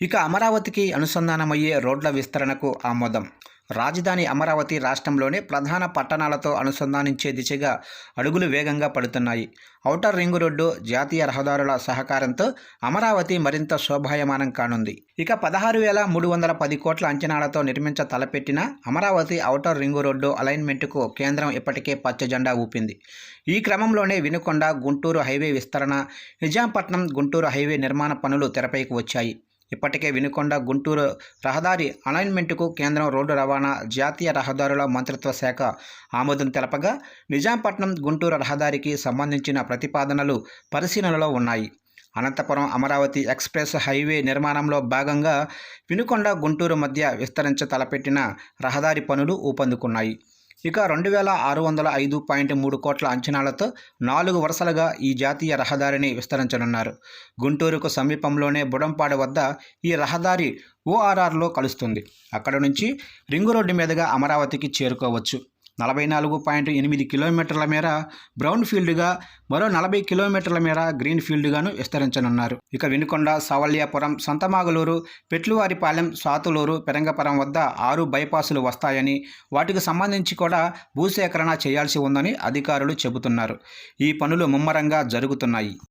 ఇక అమరావతికి అనుసంధానమయ్యే రోడ్ల విస్తరణకు ఆమోదం. రాజధాని అమరావతి రాష్ట్రంలోనే ప్రధాన పట్టణాలతో అనుసంధానించే దిశగా అడుగులు వేగంగా పడుతున్నాయి. ఔటర్ రింగు రోడ్డు జాతీయ రహదారుల సహకారంతో అమరావతి మరింత శోభాయమానం కానుంది. ఇక పదహారు వేల మూడు వందల పది కోట్ల అంచనాలతో నిర్మించ తలపెట్టిన అమరావతి ఔటర్ రింగు రోడ్డు అలైన్మెంట్కు కేంద్రం ఇప్పటికే పచ్చజెండా ఊపింది. ఈ క్రమంలోనే వినుకొండ గుంటూరు హైవే విస్తరణ నిజాంపట్నం గుంటూరు హైవే నిర్మాణ పనులు తెరపైకి వచ్చాయి. ఇప్పటికే వినుకొండ గుంటూరు రహదారి అలైన్మెంట్కు కేంద్రం రోడ్డు రవాణా జాతీయ రహదారుల మంత్రిత్వ శాఖ ఆమోదం తెలపగా నిజాంపట్నం గుంటూరు రహదారికి సంబంధించిన ప్రతిపాదనలు పరిశీలనలో ఉన్నాయి. అనంతపురం అమరావతి ఎక్స్ప్రెస్ హైవే నిర్మాణంలో భాగంగా వినుకొండ గుంటూరు మధ్య విస్తరించ తలపెట్టిన రహదారి పనులు ఊపందుకున్నాయి. ఇక రెండు వేల ఆరు వందల ఐదు పాయింట్ మూడు కోట్ల అంచనాలతో నాలుగు వరుసలుగా ఈ జాతీయ రహదారిని విస్తరించనున్నారు. గుంటూరుకు సమీపంలోనే బుడంపాడు వద్ద ఈ రహదారి ఓఆర్ఆర్లో కలుస్తుంది. అక్కడ నుంచి రింగు రోడ్డు మీదుగా అమరావతికి చేరుకోవచ్చు. నలభై నాలుగు పాయింట్ ఎనిమిది కిలోమీటర్ల మేర బ్రౌన్ ఫీల్డ్గా మరో నలభై కిలోమీటర్ల మేర గ్రీన్ ఫీల్డ్గాను విస్తరించనున్నారు. ఇక వెనుకొండ సవల్యాపురం సంతమాగలూరు పెట్లువారిపాలెం సాతులూరు పెరంగపురం వద్ద ఆరు బైపాసులు వస్తాయని వాటికి సంబంధించి కూడా భూసేకరణ చేయాల్సి ఉందని అధికారులు చెబుతున్నారు. ఈ పనులు ముమ్మరంగా జరుగుతున్నాయి.